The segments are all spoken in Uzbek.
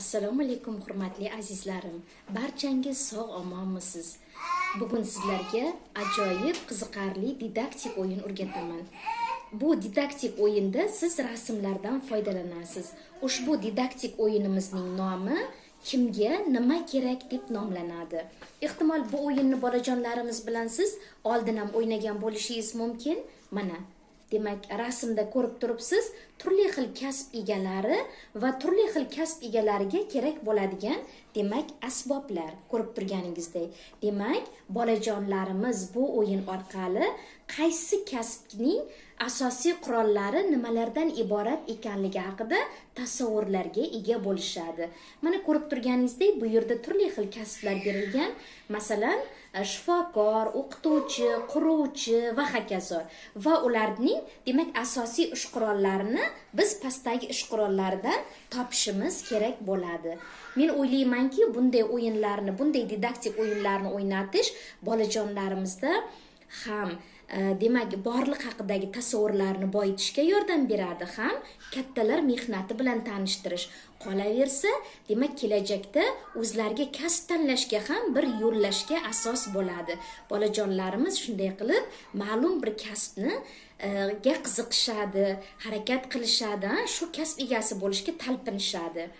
assalomu alaykum hurmatli azizlarim. Barchangiz sog' omonmisiz bugun sizlarga ajoyib qiziqarli didaktik o'yin o'rgataman. Bu didaktik o'yinda siz rasmlardan foydalanasiz. Ushbu didaktik o'yinimizning nomi kimga nima kerak deb nomlanadi. Ehtimol bu o'yinni bolajonlarimiz bilan siz oldin ham o'ynagan bo'lishingiz mumkin. Mana demak rasmda ko'rib turibsiz turli xil kasb egalari va turli xil kasb egalariga kerak bo'ladigan demak asboblar ko'rib turganingizdek. Demak bolajonlarimiz bu o'yin orqali qaysi kasbning asosiy qurollari nimalardan iborat ekanligi haqida tasavvurlarga ega bo'lishadi. Mana ko'rib turganingizdek bu yerda turli xil kasblar berilgan. Masalan e, shifokor o'qituvchi quruvchi va hokazo va ularning demak asosiy ish qurollarini biz pastdagi ish qurollaridan topishimiz kerak bo'ladi. Men o'ylaymanki bunday o'yinlarni bunday didaktik o'yinlarni o'ynatish bolajonlarimizda ham e, demak borliq haqidagi tasavvurlarni boyitishga yordam beradi ham kattalar mehnati bilan tanishtirish. Qolaversa demak kelajakda o'zlariga kasb tanlashga ham bir yo'llashga asos bo'ladi. Bolajonlarimiz shunday qilib ma'lum bir kasbni e, ga qiziqishadi harakat qilishadi shu kasb egasi bo'lishga talpinishadi.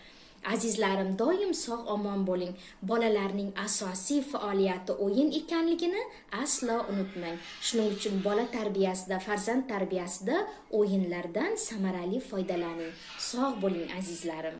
Azizlarim doim sog' omon bo'ling. Bolalarning asosiy faoliyati o'yin ekanligini aslo unutmang. Shuning uchun bola tarbiyasida farzand tarbiyasida o'yinlardan samarali foydalaning. Sog' bo'ling azizlarim.